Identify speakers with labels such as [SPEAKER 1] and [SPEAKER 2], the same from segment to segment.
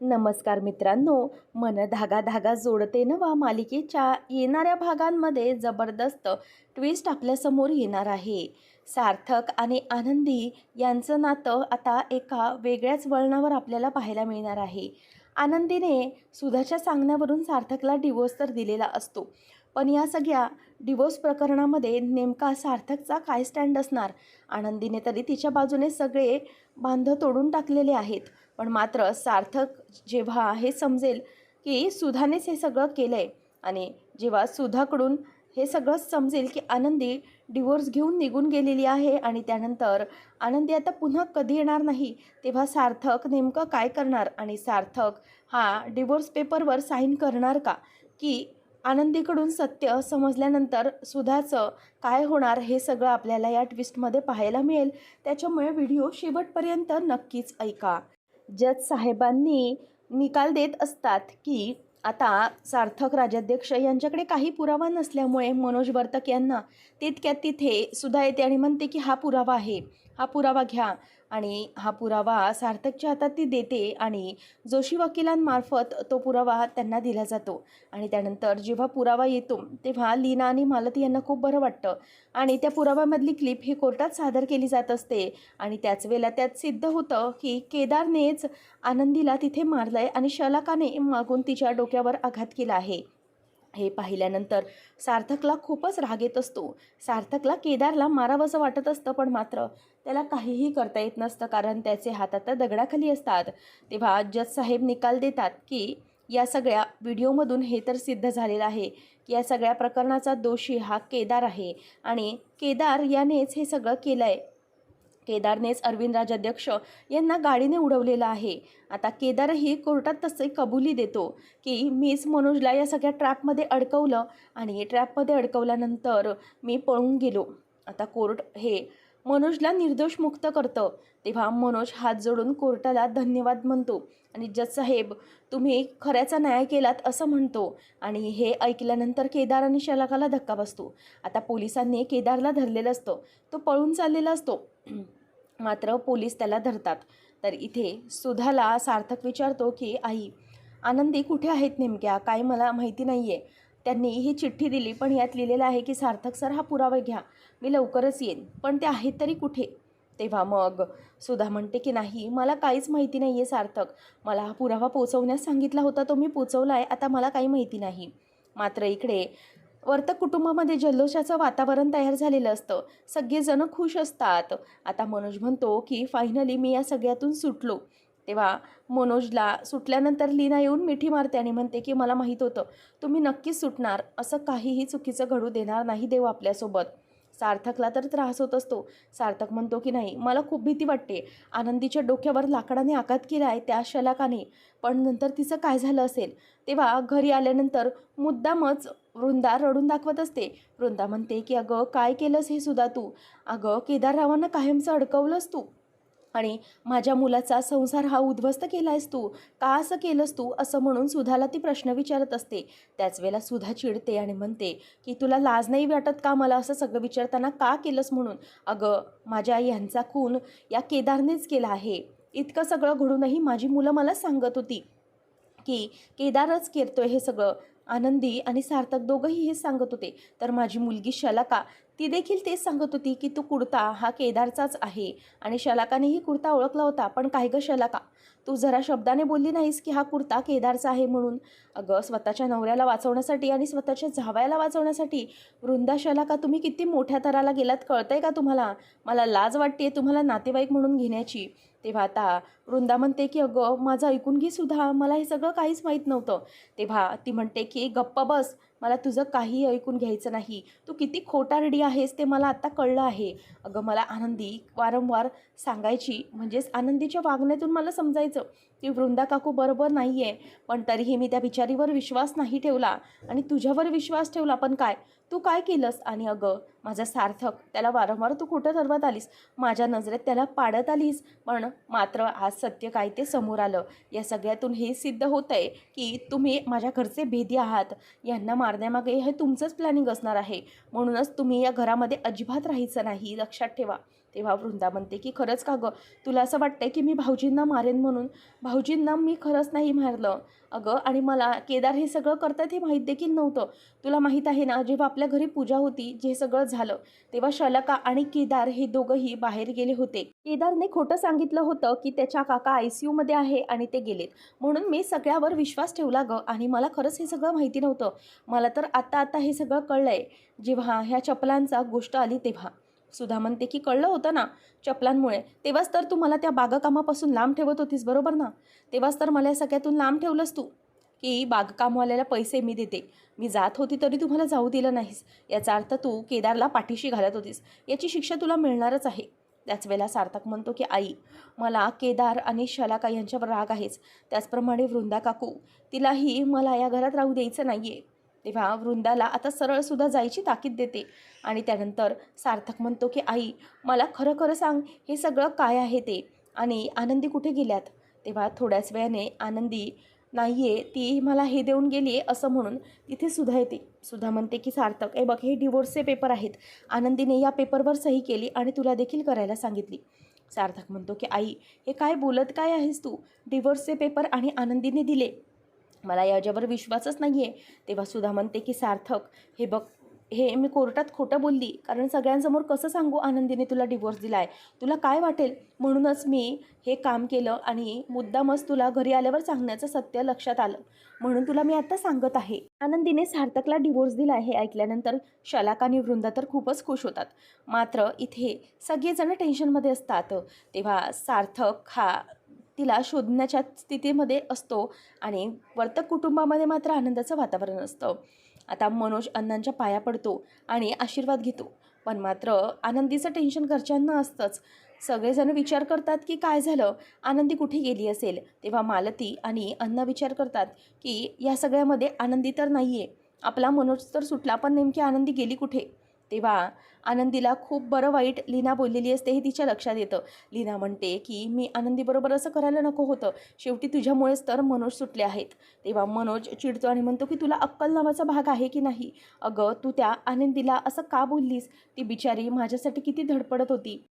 [SPEAKER 1] नमस्कार मित्रांनो मन धागा धागा जोडते नवा मालिकेच्या येणाऱ्या भागांमध्ये जबरदस्त ट्विस्ट आपल्यासमोर येणार आहे. सार्थक आणि आनंदी यांचं नातं आता एका वेगळ्याच वळणावर आपल्याला पाहायला मिळणार आहे. आनंदीने सुधाच्या सांगण्यावरून सार्थकला डिवोर्स तर दिलेला असतो. पण या सगळ्या डिवोर्स प्रकरणामध्ये नेमका सार्थकचा काय स्टँड असणार? आनंदीने तरी तिच्या बाजूने सगळे बांध तोडून टाकलेले आहेत. पण मात्र सार्थक जेव्हा हे समजेल की सुधानेच हे सगळं केलं आहे आणि जेव्हा सुधाकडून हे सगळं समजेल की आनंदी डिवोर्स घेऊन निघून गेलेली आहे आणि त्यानंतर आनंदी आता पुन्हा कधी येणार नाही तेव्हा सार्थक नेमकं काय करणार आणि सार्थक हा डिवोर्स पेपरवर साईन करणार का? की आनंदीकडून सत्य समजल्यानंतर सुधाचं काय होणार हे सगळं आपल्याला या ट्विस्टमध्ये पाहायला मिळेल. त्याच्यामुळे व्हिडिओ शेवटपर्यंत नक्कीच ऐका. जज साहेबांनी निकाल देत असतात की आता सार्थक राजाध्यक्ष यांच्याकडे काही पुरावा नसल्यामुळे मनोज वर्तक यांना तितक्यात तिथे सुद्धा येते आणि म्हणते की हा पुरावा आहे. हा पुरावा घ्या. आणि हा पुरावा सार्थकच्या हातात ती देते आणि जोशी वकिलांमार्फत तो पुरावा त्यांना दिला जातो. आणि त्यानंतर जेव्हा पुरावा येतो तेव्हा लीना आणि मालती यांना खूप बरं वाटतं. आणि त्या पुराव्यामधली क्लिप ही कोर्टात सादर केली जात असते. आणि त्याच वेळेला त्यात सिद्ध होतं की केदारनेच आनंदीला तिथे मारलं आहे आणि शलाकाने मागून तिच्या डोक्यावर आघात केला आहे. हे पाहिल्यानंतर सार्थकला खूपच राग येत असतो. सार्थकला केदारला मारावंसं वाटत असतं पण मात्र त्याला काहीही करता येत नसतं कारण त्याचे हात आता दगडाखाली असतात. तेव्हा जज साहेब निकाल देतात की या सगळ्या व्हिडिओमधून हे तर सिद्ध झालेलं आहे की या सगळ्या प्रकरणाचा दोषी हा केदार आहे आणि केदार यानेच हे सगळं केलं आहे केदारनेच अरविंद राजाध्यक्ष यांना गाडीने उडवलेलं आहे. आता केदारही कोर्टात तसे कबुली देतो की मीच मनोजला या सगळ्या ट्रॅपमध्ये अडकवलं आणि ट्रॅपमध्ये अडकवल्यानंतर मी पळून गेलो. आता कोर्ट हे मनोजला निर्दोष मुक्त करतं. तेव्हा मनोज हात जोडून कोर्टाला धन्यवाद म्हणतो आणि जज साहेब तुम्ही खऱ्याचा न्याय केलात असं म्हणतो आणि हे ऐकल्यानंतर केदार आणि शलाकाला धक्का बसतो. आता पोलिसांनी केदारला धरलेलं असतं. तो पळून चाललेला असतो. मात्र पोलीस त्याला धरतात. तर इथे सुधाला सार्थक विचारतो की आई आनंदी कुठे आहेत नेमक्या? काय मला माहिती नाही आहे त्यांनी ही चिठ्ठी दिली पण यात लिहिलेलं आहे की सार्थक सर हा पुरावा घ्या. मी लवकरच येईन. पण ते आहेत तरी कुठे? तेव्हा मग सुधा म्हणते की नाही मला काहीच माहिती नाही आहे सार्थक. मला हा पुरावा पोचवण्यास सांगितला होता तो मी पोचवला आहे आता मला काही माहिती नाही. मात्र इकडे वर्तक कुटुंबामध्ये जल्लोषाचं वातावरण तयार झालेलं असतं. सगळेजणं खुश असतात. आता मनोज म्हणतो की फायनली मी या सगळ्यातून सुटलो. तेव्हा मनोजला सुटल्यानंतर लीना येऊन मिठी मारते आणि म्हणते की मला माहीत होतं तुम्ही नक्कीच सुटणार. असं काहीही चुकीचं घडू देणार नाही देव आपल्यासोबत. सार्थकला तर त्रास होत असतो. सार्थक म्हणतो की नाही मला खूप भीती वाटते. आनंदीच्या डोक्यावर लाकडाने आघात केला आहे त्या शलाकाने. पण नंतर तिचं काय झालं असेल? तेव्हा घरी आल्यानंतर मुद्दामच वृंदा रडून दाखवत असते. वृंदा म्हणते की अगं काय केलंस हे सुद्धा तू? अगं केदाररावांना कायमचं अडकवलंस तू. आणि माझ्या मुलाचा संसार हा उद्ध्वस्त केला आहेस तू? का असं केलंस तू? असं म्हणून सुधाला ती प्रश्न विचारत असते. त्याच वेळेला सुधा चिडते आणि म्हणते की तुला लाज नाही वाटत का मला असं सगळं विचारताना का केलंस म्हणून? अगं माझ्या यांचा खून या केदारनेच केला आहे. इतकं सगळं घडूनही माझी मुलं मला सांगत होती की केदारच करतोय हे सगळं. आनंदी आणि सार्थक दोघंही हे सांगत होते. तर माझी मुलगी शलाका ती देखील तेच सांगत होती की तू कुर्ता हा केदारचाच आहे आणि शलाकानेही कुर्ता ओळखला होता पण काय गं शलाका तू जरा शब्दाने बोलली नाहीस की हा कुर्ता केदारचा आहे म्हणून? अगं स्वतःच्या नवऱ्याला वाचवण्यासाठी आणि स्वतःच्या झावायला वाचवण्यासाठी वृंदा शलाका तुम्ही किती मोठ्या तराला गेलात कळतंय का तुम्हाला? मला लाज वाटते तुम्हाला नातेवाईक म्हणून घेण्याची. तेव्हा आता वृंदा म्हणते की अगं माझं ऐकून घे सुद्धा मला हे सगळं काहीच माहीत नव्हतं. तेव्हा ती म्हणते की गप्पा बस मला तुझं काही ऐकून घ्यायचं नाही. तू किती खोटारडी आहेस ते मला आत्ता कळलं आहे. अगं मला आनंदी वारंवार सांगायची म्हणजेच आनंदीच्या वागण्यातून मला समजायचं की वृंदा काकू बरोबर नाही आहे पण तरीही मी त्या बिचारीवर विश्वास नाही ठेवला. आणि तुझ्यावर विश्वास ठेवला पण काय? तू काय केलंस? आणि अगं माझा सार्थक त्याला वारंवार तू कुठं ठरवत आलीस? माझ्या नजरेत त्याला पाडत आलीस? पण मात्र आज सत्य काय ते समोर आलं. या सगळ्यातून हे सिद्ध होतं आहे की तुम्ही माझ्या घरचे भेदी आहात. यांना मारण्यामागे हे तुमचंच प्लॅनिंग असणार आहे. म्हणूनच तुम्ही या घरामध्ये अजिबात राहायचं नाही. लक्षात ठेवा. तेव्हा वृंदा म्हणते की खरंच का गं? तुला असं वाटतंय की मी भाऊजींना मारेन म्हणून? भाऊजींना मी खरंच नाही मारलं. अगं आणि मला केदार हे सगळं करतात हे माहीत देखील नव्हतं. तुला माहीत आहे ना जेव्हा आपल्या घरी पूजा होती जे सगळं झालं तेव्हा शलका आणि केदार हे दोघंही बाहेर गेले होते. केदारने खोटं सांगितलं होतं की त्याच्या काका आय सी यूमध्ये आहे आणि ते गेलेत. म्हणून मी सगळ्यावर विश्वास ठेवला गं आणि मला खरंच हे सगळं माहिती नव्हतं. मला तर आत्ता आता हे सगळं कळलं आहे जेव्हा ह्या चपलांचा गोष्ट आली तेव्हा. सुधा म्हणते की कळलं होतं ना चपलांमुळे? तेव्हाच तर तू मला त्या बागकामापासून लांब ठेवत होतीस बरोबर ना? तेव्हाच तर मला या सगळ्यातून लांब ठेवलंस तू. की बागकामवाल्याला पैसे मी देते. मी जात होती तरी तुम्हाला जाऊ दिलं नाहीस. याचा अर्थ तू केदारला पाठीशी घालत होतीस. याची शिक्षा तुला मिळणारच आहे. त्याच वेळेला सार्थक म्हणतो की आई मला केदार आणि शलाका यांच्यावर राग आहेच. त्याचप्रमाणे वृंदा काकू तिलाही मला या घरात राहू द्यायचं नाही आहे तेव्हा वृंदाला आता सरळसुद्धा जायची ताकीद देते. आणि त्यानंतर सार्थक म्हणतो की आई मला खरं खरं सांग हे सगळं काय आहे ते? आणि आनंदी कुठे गेल्यात? तेव्हा थोड्याच वेळाने आनंदी नाही आहे ती मला हे देऊन गेली आहे असं म्हणून तिथे सुद्धा येते. सुद्धा म्हणते की सार्थक हे बघ हे डिवोर्सचे पेपर आहेत. आनंदीने या पेपरवर सही केली आणि तुला देखील करायला सांगितली. सार्थक म्हणतो की आई हे काय बोलत काय आहेस तू? डिवोर्सचे पेपर आणि आनंदीने दिले. मला याच्यावर विश्वासच नाही आहे तेव्हा सुधा म्हणते की सार्थक हे बघ हे मी कोर्टात खोटं बोलली. कारण सगळ्यांसमोर कसं सांगू आनंदीने तुला डिवोर्स दिला आहे तुला काय वाटेल? म्हणूनच मी हे काम केलं आणि मुद्दामच तुला घरी आल्यावर सांगण्याचं सत्य लक्षात आलं. म्हणून तुला मी आत्ता सांगत आहे. आनंदीने सार्थकला डिवोर्स दिला हे ऐकल्यानंतर शलाका आणि वृंदा तर खूपच खुश होतात. मात्र इथे सगळेजण टेन्शनमध्ये असतात. तेव्हा सार्थक हा तिला शोधण्याच्या स्थितीमध्ये असतो आणि वर्तक कुटुंबामध्ये मात्र आनंदाचं वातावरण असतं. आता मनोज अण्णांच्या पाया पडतो आणि आशीर्वाद घेतो. पण मात्र आनंदीचं टेन्शन घरच्यांना असतंच सगळेजण विचार करतात की काय झालं? आनंदी कुठे गेली असेल? तेव्हा मालती आणि अण्णा विचार करतात की या सगळ्यामध्ये आनंदी तर नाही आहे आपला मनोज तर सुटला पण नेमकी आनंदी गेली कुठे? तेव्हा आनंदीला खूप बरं वाईट लीना बोललेली असते हे तिच्या लक्षात येतं. लीना म्हणते की मी आनंदीबरोबर असं करायला नको होतं. शेवटी तुझ्यामुळेच तर मनोज सुटले आहेत. तेव्हा मनोज चिडतो आणि म्हणतो की तुला अक्कल नावाचा भाग आहे की नाही? अगं तू त्या आनंदीला असं का बोललीस? ती बिचारी माझ्यासाठी किती धडपडत होती.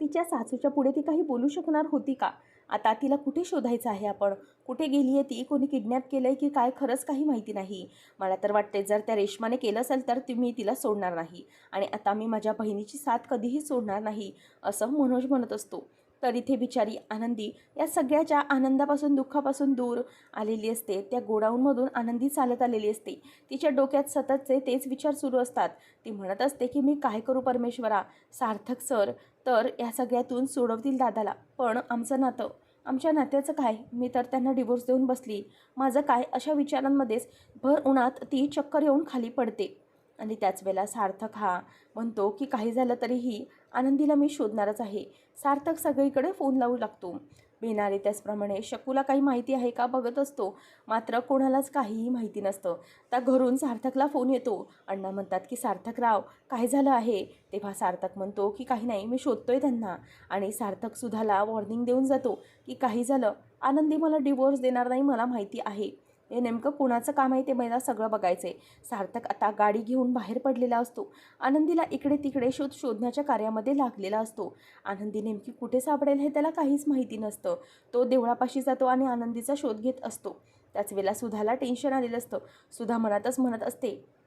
[SPEAKER 1] तिच्या सासूच्या पुढे ती काही बोलू शकणार होती का? आता तिला कुठे शोधायचं आहे आपण? कुठे गेली आहे ती? कोणी किडनॅप केलं आहे की काय? खरंच काही माहिती नाही. मला तर वाटते जर त्या रेशमाने केलं असेल तर ती मी तिला सोडणार नाही. आणि आता मी माझ्या बहिणीची साथ कधीही सोडणार नाही असं मनोज म्हणत असतो. तर इथे बिचारी आनंदी या सगळ्याच्या आनंदापासून दुःखापासून दूर आलेली असते त्या गोडाऊनमधून आनंदी चालत आलेली असते. तिच्या डोक्यात सततचे तेच विचार सुरू असतात. ती म्हणत असते की मी काय करू परमेश्वरा? सार्थक सर तर या सगळ्यातून सोडवतील दादाला. पण आमचं नातं आमच्या नात्याचं काय? मी तर त्यांना डिवोर्स देऊन बसली. माझं काय अशा विचारांमध्येच भर उन्हात ती चक्कर येऊन खाली पडते. आणि त्याच वेळेला सार्थक हा म्हणतो की काही झालं तरीही आनंदीला मी शोधणारच आहे. सार्थक सगळीकडे फोन लावू लागतो. बेनारे त्याचप्रमाणे शकूला काही माहिती आहे का? बघत असतो. मात्र कोणालाच काहीही माहिती नसतं त्या घरून सार्थकला फोन येतो. अण्णा म्हणतात की सार्थक राव काय झालं आहे तेव्हा सार्थक म्हणतो की काही नाही मी शोधतोय त्यांना आणि सार्थक सुधाला वॉर्निंग देऊन जातो की काही झालं. आनंदी मला डिवोर्स देणार नाही मला माहिती आहे. हे नेमकं कुणाचं काम आहे ते मला सगळं बघायचं आहे सार्थक आता गाडी घेऊन बाहेर पडलेला असतो. आनंदीला इकडे तिकडे शोध शोधण्याच्या कार्यामध्ये लागलेला असतो. आनंदी नेमकी कुठे सापडेल हे त्याला काहीच माहिती नसतं. तो देवळापाशी जातो आणि आनंदीचा शोध घेत असतो. त्याच वेळेला सुधाला टेन्शन आलेलं असतं. सुधा मनातच म्हणत असते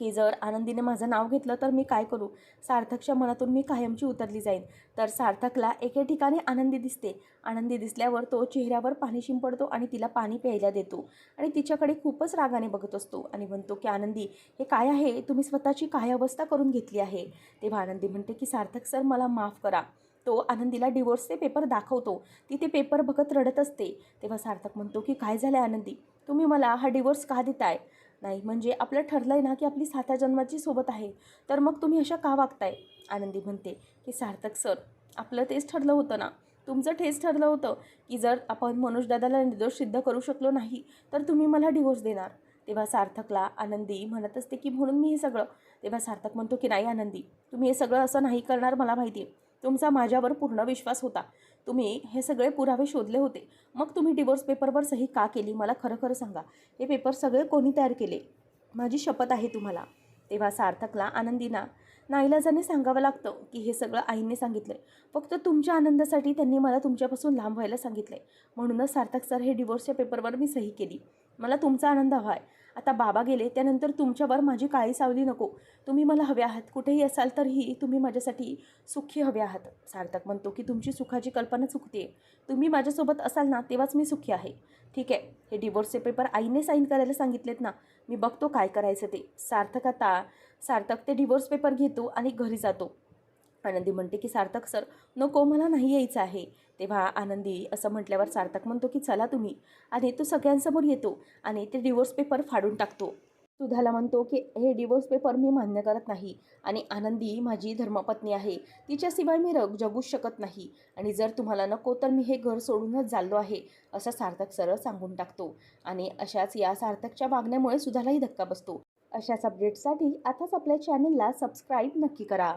[SPEAKER 1] की जर आनंदीने माझं नाव घेतलं तर मी काय करू? सार्थकच्या मनातून मी कायमची उतरली जाईन. तर सार्थकला एके ठिकाणी आनंदी दिसते. आनंदी दिसल्यावर तो चेहऱ्यावर पाणी शिंपडतो आणि तिला पाणी प्यायला देतो. आणि तिच्याकडे खूपच रागाने बघत असतो आणि म्हणतो की आनंदी हे काय आहे? तुम्ही स्वतःची काय अवस्था करून घेतली आहे? तेव्हा आनंदी म्हणते की सार्थक सर मला माफ करा. तो आनंदीला डिवोर्सचे पेपर दाखवतो. ती ते पेपर बघत रडत असते. तेव्हा सार्थक म्हणतो की काय झालं आनंदी? तुम्ही मला हा डिवोर्स का देताय? नाही. म्हणजे आपलं ठरलं आहे ना की आपली सात्या जन्माची सोबत आहे. तर मग तुम्ही अशा का वागताय? आनंदी म्हणते की सार्थक सर आपलं तेच ठरलं होतं ना. तुमचं ठेच ठरलं होतं की जर आपण मनोजदादाला निर्दोष सिद्ध करू शकलो नाही तर तुम्ही मला डिवोर्स देणार. तेव्हा सार्थकला आनंदी म्हणत असते की म्हणून मी हे सगळं. तेव्हा सार्थक म्हणतो की नाही आनंदी. तुम्ही हे सगळं असं नाही करणार मला माहिती आहे. तुमचा माझ्यावर पूर्ण विश्वास होता. तुम्ही हे सगळे पुरावे शोधले होते. मग तुम्ही डिवोर्स पेपरवर सही का केली? मला खरं खरं सांगा. हे पेपर सगळे कोणी तयार केले? माझी शपथ आहे तुम्हाला. तेव्हा सार्थकला आनंदीना नाईलाजाने सांगावं लागतं की हे सगळं आईने सांगितलं आहे फक्त तुमच्या आनंदासाठी त्यांनी मला तुमच्यापासून लांब व्हायला सांगितलं आहे म्हणूनच सार्थक सर हे डिवोर्सच्या पेपरवर मी सही केली. मला तुमचा आनंद हवा आहे आता बाबा गेले त्यानंतर तुमच्यावर माझी काळी सावली नको. तुम्ही मला हवे आहात. कुठेही असाल तरीही तुम्ही माझ्यासाठी सुखी हवे आहात. सार्थक म्हणतो की तुमची सुखाची कल्पना चुकते तुम्ही माझ्यासोबत असाल ना तेव्हाच मी सुखी आहे. ठीक आहे. हे डिवोर्सचे पेपर आईने साईन करायला सांगितलेत ना मी बघतो काय करायचं ते. सार्थक आता सार्थक ते डिवोर्स पेपर घेतो आणि घरी जातो. आनंदी म्हणते की सार्थक सर नको मला नाही यायचं आहे. तेव्हा आनंदी असं म्हटल्यावर सार्थक म्हणतो की चला तुम्ही. आणि तो सगळ्यांसमोर येतो आणि ते डिवोर्स पेपर फाडून टाकतो. सुधाला म्हणतो की हे डिवोर्स पेपर मी मान्य करत नाही आणि आनंदी माझी धर्मपत्नी आहे. तिच्याशिवाय मी रग जगूच शकत नाही आणि जर तुम्हाला नको तर मी हे घर सोडूनच चाललो आहे असं सार्थक सरळ सांगून टाकतो. आणि अशाच या सार्थकच्या वागण्यामुळे सुधालाही धक्का बसतो. अशाच अपडेट्ससाठी आताच आपल्या चॅनलला सबस्क्राईब नक्की करा.